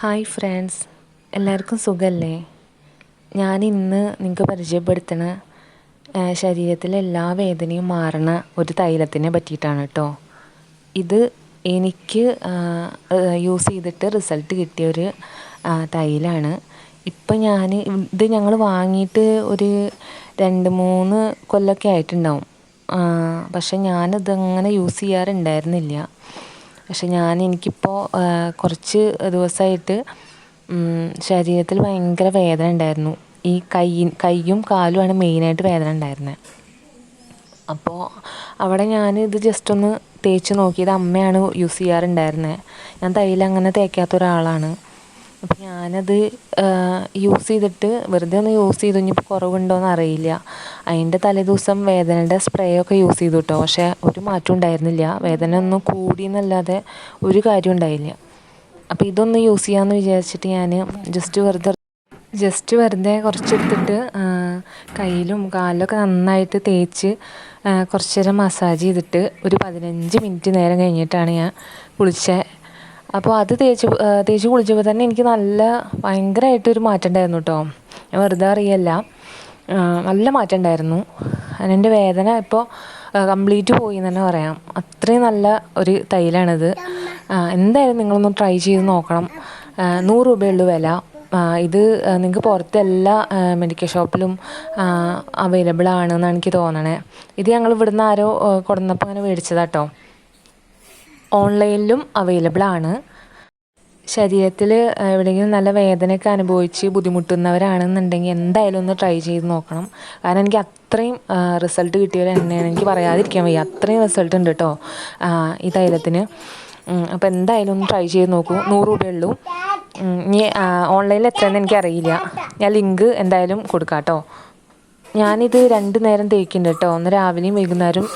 Hi friends എല്ലാവർക്കും സുഖമല്ലേ ഞാൻ ഇന്ന് നിങ്ങൾക്ക് പരിചയപ്പെടുത്തണ ശരീരത്തിലെ എല്ലാ വേദനയും മാറണ ഒരു തൈലത്തിനെ പറ്റിയിട്ടാണ് കേട്ടോ ഇത് എനിക്ക് യൂസ് ചെയ്തിട്ട് റിസൾട്ട് കിട്ടിയ ഒരു തൈലാണ്. ഇപ്പം ഞാൻ ഇത് ഞങ്ങൾ വാങ്ങിയിട്ട് ഒരു രണ്ട് മൂന്ന് കൊല്ലമൊക്കെ ആയിട്ടുണ്ടാവും. പക്ഷെ ഞാനിതങ്ങനെ യൂസ് ചെയ്യാറുണ്ടായിരുന്നില്ല. പക്ഷെ ഞാൻ എനിക്കിപ്പോൾ കുറച്ച് ദിവസമായിട്ട് ശരീരത്തിൽ ഭയങ്കര വേദന ഉണ്ടായിരുന്നു. ഈ കൈ കൈയും കാലുമാണ് മെയിനായിട്ട് വേദന ഉണ്ടായിരുന്നത് അപ്പോൾ അവിടെ ഞാൻ ഇത് ജസ്റ്റ് ഒന്ന് തേച്ച് നോക്കിയത് അമ്മയാണ് യൂസ് ചെയ്യാറുണ്ടായിരുന്നത് ഞാൻ തൈലം അങ്ങനെ തേക്കാത്ത ഒരാളാണ്. അപ്പോൾ ഞാനത് യൂസ് ചെയ്തിട്ട് വെറുതെ ഒന്ന് യൂസ് ചെയ്തു ഇനിയിപ്പോൾ കുറവുണ്ടോയെന്ന് അറിയില്ല. അതിന്റെ തലേദിവസം വേദനയുടെ സ്പ്രേ ഒക്കെ യൂസ് ചെയ്തു കേട്ടോ പക്ഷേ ഒരു മാറ്റം ഉണ്ടായിരുന്നില്ല. വേദന ഒന്നും കൂടി എന്നല്ലാതെ ഒരു കാര്യം ഉണ്ടായില്ല. അപ്പോൾ ഇതൊന്ന് യൂസ് ചെയ്യാമെന്ന് വിചാരിച്ചിട്ട് ഞാൻ ജസ്റ്റ് വെറുതെ ജസ്റ്റ് വെറുതെ കുറച്ചെടുത്തിട്ട് കയ്യിലും കാലിലൊക്കെ നന്നായിട്ട് തേച്ച് കുറച്ച് നേരം മസാജ് ചെയ്തിട്ട് ഒരു പതിനഞ്ച് മിനിറ്റ് നേരം കഴിഞ്ഞിട്ടാണ് ഞാൻ കുളിച്ചത് അപ്പോൾ അത് തേച്ച് തേച്ച് കുളിച്ചപ്പോൾ തന്നെ എനിക്ക് നല്ല ഭയങ്കരമായിട്ടൊരു മാറ്റം ഉണ്ടായിരുന്നു കേട്ടോ ഞാൻ വെറുതെ അറിയല്ല. നല്ല മാറ്റം ഉണ്ടായിരുന്നു. അതിന്റെ വേദന ഇപ്പോൾ കംപ്ലീറ്റ് പോയി എന്ന് തന്നെ പറയാം. അത്രയും നല്ല ഒരു തൈലാണിത്. എന്തായാലും നിങ്ങളൊന്ന് ട്രൈ ചെയ്ത് നോക്കണം. നൂറ് രൂപയുള്ളൂ വില. ഇത് നിങ്ങൾക്ക് പുറത്ത് എല്ലാ മെഡിക്കൽ ഷോപ്പിലും അവൈലബിൾ ആണെന്നാണ് എനിക്ക് തോന്നണേ. ഇത് ഞങ്ങൾ ഇവിടുന്ന് ആരോ കൊടുന്നപ്പോൾ അങ്ങനെ മേടിച്ചതാട്ടോ. ഓൺലൈനിലും അവൈലബിൾ ആണ്. ശരീരത്തിൽ എവിടെയെങ്കിലും നല്ല വേദനയൊക്കെ അനുഭവിച്ച് ബുദ്ധിമുട്ടുന്നവരാണെന്നുണ്ടെങ്കിൽ എന്തായാലും ഒന്ന് ട്രൈ ചെയ്ത് നോക്കണം. കാരണം എനിക്ക് അത്രയും റിസൾട്ട് കിട്ടിയ തന്നെയാണ് എനിക്ക് പറയാതിരിക്കാൻ വയ്യ. അത്രയും റിസൾട്ട് ഉണ്ട് കേട്ടോ ഈ തൈലത്തിന് അപ്പോൾ എന്തായാലും ഒന്ന് ട്രൈ ചെയ്ത് നോക്കൂ. നൂറ് രൂപയേ ഉള്ളൂ. ഉം, ഇനി ഓൺലൈനിൽ എത്രയെന്ന് എനിക്കറിയില്ല ഞാൻ ലിങ്ക് എന്തായാലും കൊടുക്കാം കേട്ടോ ഞാനിത് രണ്ട് നേരം തേക്കുന്നുണ്ട് കേട്ടോ ഒന്ന് രാവിലെയും വൈകുന്നേരം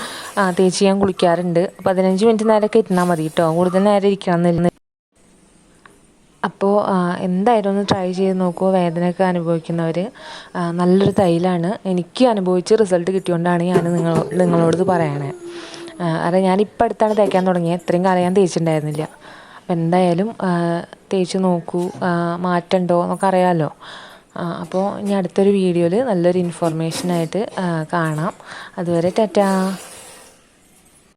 തേച്ച് ഞാൻ കുളിക്കാറുണ്ട്. പതിനഞ്ച് മിനിറ്റ് നേരമൊക്കെ ഇരുന്നാൽ മതി കേട്ടോ കൂടുതൽ നേരം ഇരിക്കണം അപ്പോൾ എന്തായാലും ഒന്ന് ട്രൈ ചെയ്ത് നോക്കൂ. വേദനയൊക്കെ അനുഭവിക്കുന്നവർ നല്ലൊരു തൈലാണ്. എനിക്ക് അനുഭവിച്ച് റിസൾട്ട് കിട്ടിയോണ്ടാണ് ഞാൻ നിങ്ങൾ നിങ്ങളോട് പറയണേ. ഞാൻ ഞാനിപ്പോൾ അടുത്താണ് തേക്കാൻ തുടങ്ങിയത് ഇത്രയും കാലം ഞാൻ തേച്ചിട്ടുണ്ടായിരുന്നില്ല. അപ്പം എന്തായാലും തേച്ച് നോക്കൂ. മാറ്റമുണ്ടോ എന്നൊക്കെ അറിയാമല്ലോ അപ്പോൾ ഇനി അടുത്തൊരു വീഡിയോയിൽ നല്ലൊരു ഇൻഫോർമേഷനായിട്ട് കാണാം. അതുവരെ ടാറ്റാ.